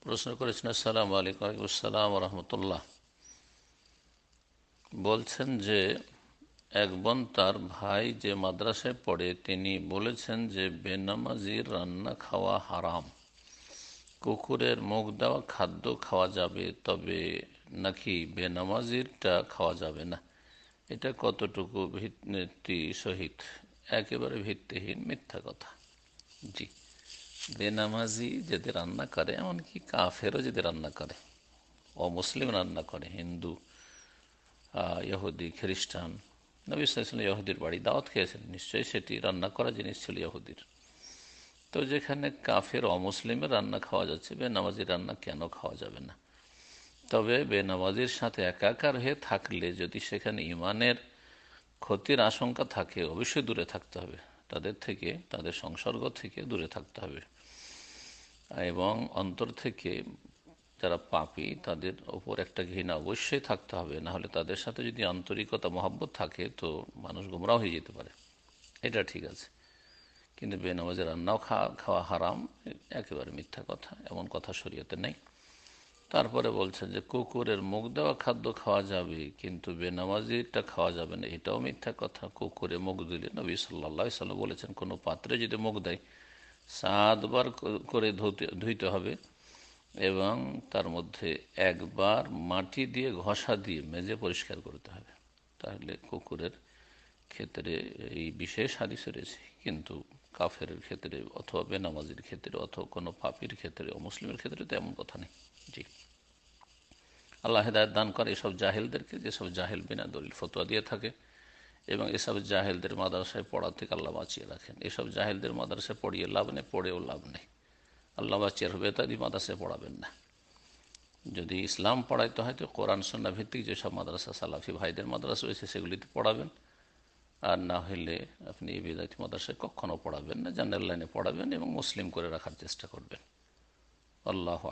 প্রশ্ন করেছেন, আসসালাম আলাইকুম আসসালাম রহমতুল্লাহ। বলছেন যে, এক বোন তার ভাই যে মাদ্রাসায় পড়ে, তিনি বলেছেন যে বেনামাজির রান্না খাওয়া হারাম। কুকুরের মুখ দেওয়া খাদ্য খাওয়া যাবে, তবে নাকি বেনামাজিরটা খাওয়া যাবে না? এটা কতটুকু ভিত্তি সহিত? একেবারে ভিত্তিহীন মিথ্যা কথা। জি। বেনামাজি যদি রান্না করে, এমনকি কাফেরও যদি রান্না করে অমুসলিম রান্না করে, হিন্দু ইহুদি, খ্রিস্টান, নবী সাল্লাম ইহুদির বাড়ি দাওয়াত খেয়েছেন, নিশ্চয়ই সেটি রান্না করা জিনিস ছিল ইহুদির। তো যেখানে কাফের অমুসলিমের রান্না খাওয়া যাচ্ছে, বেনামাজির রান্না কেন খাওয়া যাবে না? তবে বেনামাজির সাথে একাকার হয়ে থাকলে যদি সেখানে ইমানের ক্ষতির আশঙ্কা থাকে, অবশ্যই দূরে থাকতে হবে। তাদের থেকে, তাদের সংসর্গ থেকে দূরে থাকতে হবে। এবং অন্তর থেকে যারা পাপি, তাদের ওপর একটা ঘৃণা অবশ্যই থাকতে হবে। না হলে তাদের সাথে যদি আন্তরিকতা, মহাব্বত থাকে, তো মানুষ গুমরাও হয়ে যেতে পারে। এটা ঠিক আছে। কিন্তু বেনামাজের রান্নাও খাওয়া খাওয়া হারাম, একেবারে মিথ্যা কথা, এমন কথা শরীয়তে নেই। তারপরে বলছেন যে, কুকুরের মুখ দেওয়া খাদ্য খাওয়া যাবে, কিন্তু বেনামাজিটা খাওয়া যাবে না। এটাও মিথ্যা কথা। কুকুরে মুখ দিলে নবী সাল্লা সাল্লাম বলেছেন, কোনো পাত্রে যদি মুখ দেয় সাতবার করে ধুতে, ধুইতে হবে এবং তার মধ্যে একবার মাটি দিয়ে ঘষা দিয়ে মেজে পরিষ্কার করতে হবে। তাহলে কুকুরের ক্ষেত্রে এই বিশেষ হাদিস রয়েছে, কিন্তু কাফের ক্ষেত্রে অথবা বেনামাজির ক্ষেত্রে অথবা কোনো পাপির ক্ষেত্রে মুসলিমের ক্ষেত্রে তো এমন কথা নেই। জি। আল্লাহ হেদায়ত দান করে এসব জাহেলদেরকে, যেসব জাহেল বিনা দলিল ফতোয়া দিয়ে থাকে। এবং এসব জাহেলদের মাদ্রাসায় পড়া থেকে আল্লাহ বাঁচিয়ে রাখেন। এসব জাহেলদের মাদ্রাসায় পড়িয়ে লাভ নেই, পড়েও লাভ নেই। আল্লাহ বাঁচিয়ে রাখবে তাদের মাদ্রাসায় পড়াবেন না। যদি ইসলাম পড়াইতে হয় তো কোরআন সন্না ভিত্তিক যেসব মাদ্রাসা সালাফি ভাইদের মাদ্রাসা রয়েছে সেগুলিতে পড়াবেন। আর না হলে আপনি বেদাতি মাদ্রাসায় কখনও পড়াবেন না জেনারেল লাইনে পড়াবেন এবং মুসলিম করে রাখার চেষ্টা করবেন। আল্লাহ